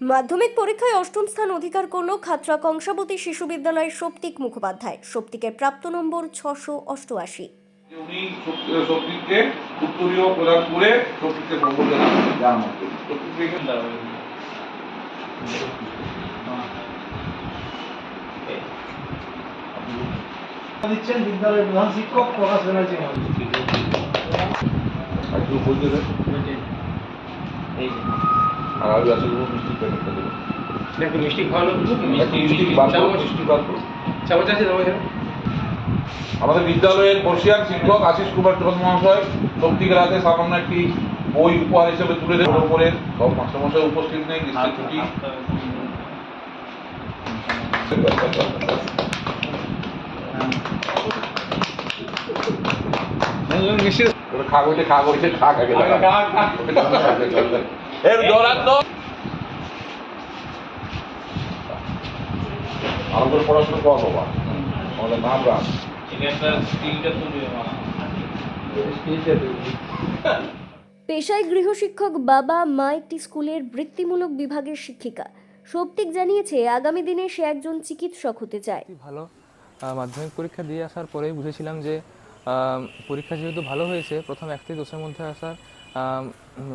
মাধ্যমিক পরীক্ষায় অষ্টম স্থান অধিকার করল খাতড়া কংসাবতী শিশু বিদ্যালয়ের সপ্তিক মুখোপাধ্যায়। সপ্তিকের প্রাপ্ত নম্বর ছশো অষ্টআশি। উনি উত্তরীয় প্রদান করে শক্তিকে সম্বর্ধনা জানানো দিচ্ছেন বিদ্যালয়ের প্রধান শিক্ষক প্রকাশ ব্যানার্জি মহাশয়। আর কেউ বলতে দেন। আর আলু মিষ্টি প্যাকেটটা একটু মিষ্টি খাওয়ানো মিষ্টি বার করো, মিষ্টি বার করো। চামচ আছে আমাদের বিদ্যালয়ের বর্ষিয়ান শিক্ষক আশিস কুমার চৌধুরী মহাশয় শক্তিকে রাতে সামান্য একটি বই উপহার হিসেবে তুলে দেবেন উপরে সব মাস্টারমশাই উপস্থিত নেই গ্রীষ্মের ছুটি। ওটা খা তো পড়াশোনা কর বাবা পেশায় বাবা মা একটি স্কুলের বৃত্তিমূলক বিভাগের শিক্ষিকা। সৌপ্তিক জানিয়েছে, আগামী দিনে সে একজন চিকিৎসক হতে চায়। ভালো মাধ্যমিক পরীক্ষা দিয়ে আসার পরেই বুঝেছিলাম যে পরীক্ষা যেহেতু ভালো হয়েছে, প্রথম এক থেকে দশের মধ্যে আসার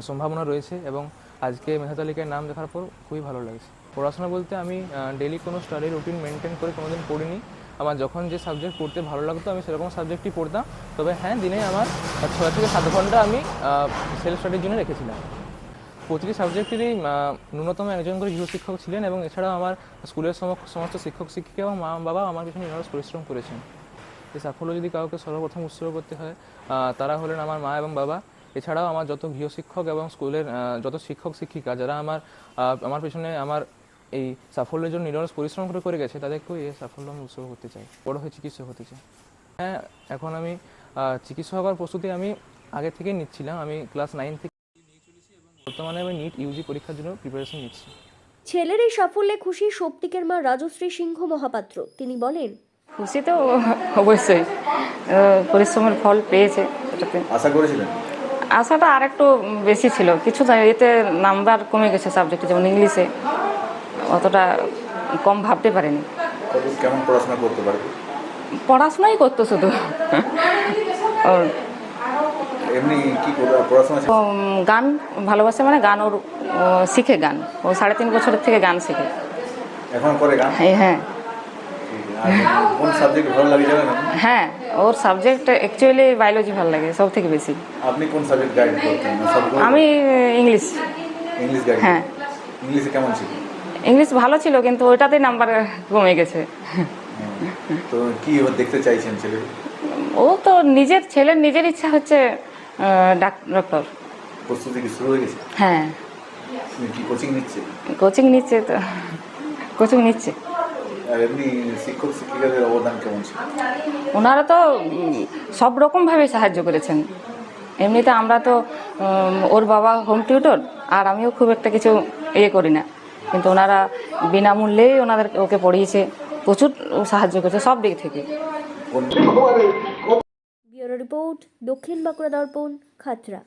সম্ভাবনা রয়েছে এবং আজকে মেধা তালিকায় নাম দেখার পর খুবই ভালো লাগছে। পড়াশোনা বলতে আমি ডেলি কোনো স্টাডি রুটিন মেনটেন করে কোনোদিন পড়িনি। আমার যখন যে সাবজেক্ট পড়তে ভালো লাগতো, আমি সেরকম সাবজেক্টই পড়তাম। তবে হ্যাঁ দিনে আমার ছয় থেকে সাত ঘণ্টা আমি সেলফ স্টাডির জন্য রেখেছিলাম। প্রতিটি সাবজেক্টেরই ন্যূনতম একজন করে গৃহ শিক্ষক ছিলেন এবং এছাড়াও আমার স্কুলের সম- সমস্ত শিক্ষক, শিক্ষিকা এবং মা বাবা আমার পিছনে পরিশ্রম করেছেন। এই সাফল্য যদি কাউকে সর্বপ্রথম উৎসর্গ করতে হয় তারা হলেন আমার মা এবং বাবা। এছাড়াও আমার যত গৃহশিক্ষক এবং স্কুলের যত শিক্ষক, শিক্ষিকা যারা আমার আমার পেছনে আমার এই সাফল্যের জন্য নিরস পরিশ্রম করে করে গেছে, তাদেরকেও এই সাফল্য আমি উৎসর্গ করতে চাই। বড় হয়ে চিকিৎসক হতে চাই। হ্যাঁ এখন আমি চিকিৎসক হওয়ার প্রস্তুতি আমি আগে থেকেই নিচ্ছিলাম। আমি ক্লাস নাইন থেকে বর্তমানে আমি নিট ইউজি পরীক্ষার জন্য প্রিপারেশন নিচ্ছি। ছেলের এই সাফল্যে খুশি সৌপ্তিকের মা রাজশ্রী সিংহ মহাপাত্র। তিনি বলেন খুশি তো অবশ্যই। পরিশ্রমের ফল পেয়েছে এটাতে আশা করেছিলেন? আশাটা আর একটু বেশি ছিল। কিছু এতে নাম্বার কমে গেছে সাবজেক্টে যেমন ইংলিশে অতটা কম ভাবতে পারিনি। কেমন পড়াশোনা করতে পারবে? পড়াশোনাই করতো শুধু। ওর এমনি কি পড়াশোনা গান ভালোবাসে মানে গান ওর শিখে গান। ও সাড়ে তিন বছরের থেকে গান শিখে। এখন করে গান? হ্যাঁ আর কোন সাবজেক্ট ভালো লাগে জানেন হ্যাঁ ওর সাবজেক্ট অ্যাকচুয়ালি বায়োলজি ভালো লাগে সব থেকে বেশি। আপনি কোন সাবজেক্ট গাইড করতেন? আমি ইংলিশ ইংলিশ গাইড হ্যাঁ। ইংলিশে কেমন ছিল? ইংলিশ ভালো ছিল কিন্তু ওইটাতেই নাম্বার কমে গেছে। তো কি দেখতে চাইছেন ছেলে? ও তো নিজের ছেলের নিজের ইচ্ছা হচ্ছে আহ, ডাক- ডক্টর প্রস্তুতি কি শুরু হয়ে গেছে? হ্যাঁ। কোচিং নিচ্ছে? কোচিং নিচ্ছে তো। কোচিং নিচ্ছে। আর এমনি শিক্ষক শিক্ষিকাদের অবদান কেমন ছিল? ওনারা তো সব রকমভাবে সাহায্য করেছেন। এমনিতে আমরা তো ওর বাবা হোম টিউটর আর আমিও খুব একটা কিছু ইয়ে করি না। কিন্তু ওনারা বিনামূল্যেই ওনাদের ওকে পড়িয়েছে প্রচুর সাহায্য করেছে সব দিক থেকে। রিপোর্ট দক্ষিণ বাঁকুড়া দর্পণ খাতড়া।